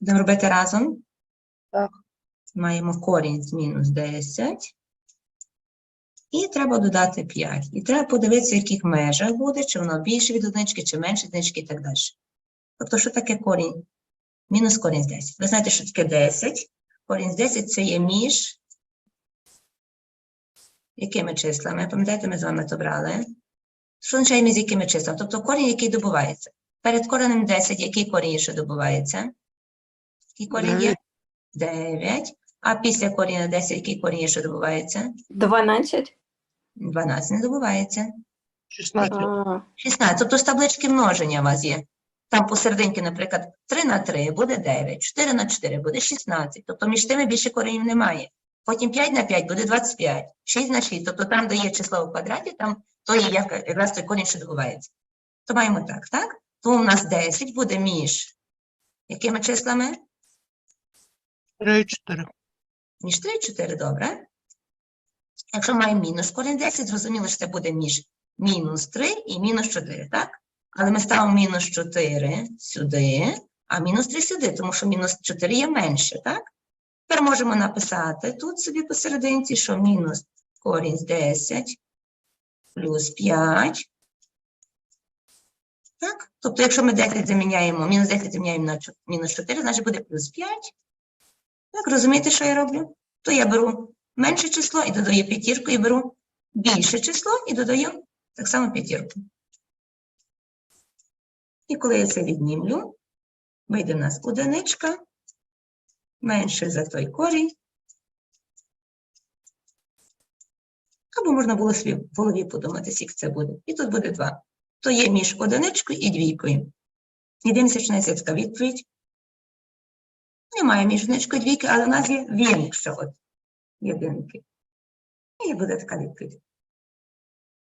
Будемо робити разом. Так. Маємо корінь з мінус 10. І треба додати 5. І треба подивитися, в яких межах буде, чи воно більше від одинички, чи менше одинички і так далі. Тобто, що таке корінь? Мінус корінь з 10. Ви знаєте, що таке 10? Корінь з 10 це є між якими числами? Пам'ятаєте, ми з вами то брали? Що означає між якими числами? Тобто корінь, який добувається. Перед коренем 10, який корінь що добувається? Який корінь є? 9. А після коріння 10, який корінь є, що добувається? 12. 12 не добувається. 16. А, 16. Тобто з таблички множення у вас є. Там посерединки, наприклад, 3 на 3 буде 9, 4 на 4 буде 16. Тобто між тими більше коренів немає. Потім 5 на 5 буде 25, 6 на 6. Тобто там, де є число в квадраті, там то є якраз той корінь, що добувається. То маємо так, так? Тому у нас 10 буде між якими числами? 3, 4. Між 3 і 4, добре. Якщо маємо мінус корінь 10, зрозуміло, що це буде між мінус 3 і мінус 4, так? Але ми ставимо мінус 4 сюди, а мінус 3 сюди, тому що мінус 4 є менше, так? Тепер можемо написати тут собі посерединці, що мінус корінь з 10 плюс 5. Так? Тобто, якщо ми 10 заміняємо, мінус 10 заміняємо на мінус 4, значить буде плюс 5. Розумієте, що я роблю? То я беру менше число і додаю п'ятірку, і беру більше число і додаю так само п'ятірку. І коли я це віднімлю, вийде в нас одиничка, менше за той корінь. Або можна було собі в голові подумати, скільки це буде. І тут буде 2. То є між одиничкою і двійкою. І дивимося, чи у нас є така відповідь. Немає між одиничкою і але у нас є він, єдинки. І буде така відповідь.